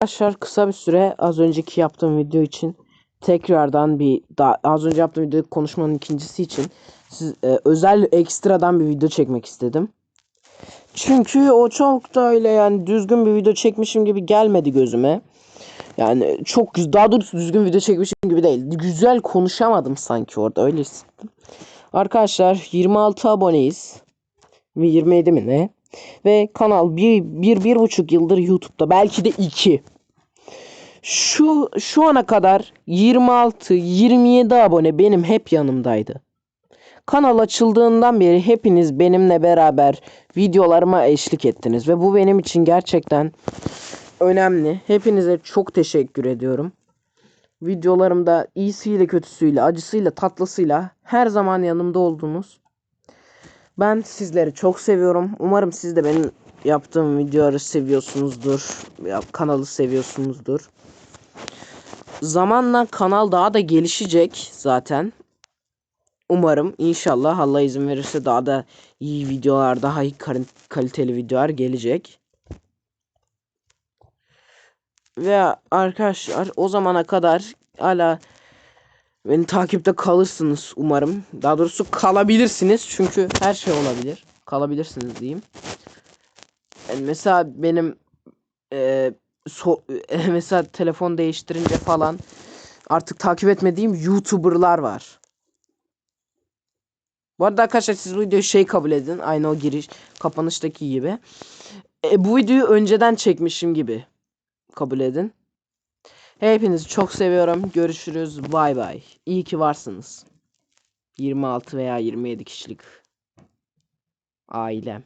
Arkadaşlar kısa bir süre az önceki yaptığım video için tekrardan bir daha az önce yaptığım video konuşmanın ikincisi için siz, e, özel ekstradan bir video çekmek istedim. Çünkü o çok da öyle yani düzgün bir video çekmişim gibi gelmedi gözüme. Yani çok daha doğrusu düzgün video çekmişim gibi değil. Güzel konuşamadım sanki orada öyle hissettim. Arkadaşlar 26 aboneyiz. Ve 27 mi ne? Ve kanal bir, bir, bir buçuk yıldır YouTube'da. Belki de iki. Şu, şu ana kadar 26, 27 abone benim hep yanımdaydı. Kanal açıldığından beri hepiniz benimle beraber videolarıma eşlik ettiniz. Ve bu benim için gerçekten önemli. Hepinize çok teşekkür ediyorum. Videolarımda iyisiyle kötüsüyle, acısıyla tatlısıyla her zaman yanımda oldunuz. Ben sizleri çok seviyorum. Umarım siz de benim yaptığım videoları seviyorsunuzdur. Ya, kanalı seviyorsunuzdur. Zamanla kanal daha da gelişecek zaten. Umarım inşallah Allah izin verirse daha da iyi videolar, daha iyi kal- kaliteli videolar gelecek. Ve arkadaşlar o zamana kadar hala beni takipte kalırsınız umarım. Daha doğrusu kalabilirsiniz çünkü her şey olabilir. Kalabilirsiniz diyeyim. Yani mesela benim e, so- e, mesela telefon değiştirince falan artık takip etmediğim YouTuber'lar var. Bu arada arkadaşlar siz bu videoyu şey kabul edin. Aynı o giriş kapanıştaki gibi. E, bu videoyu önceden çekmişim gibi kabul edin. Hepinizi çok seviyorum. Görüşürüz. Bay bay. İyi ki varsınız. 26 veya 27 kişilik ailem.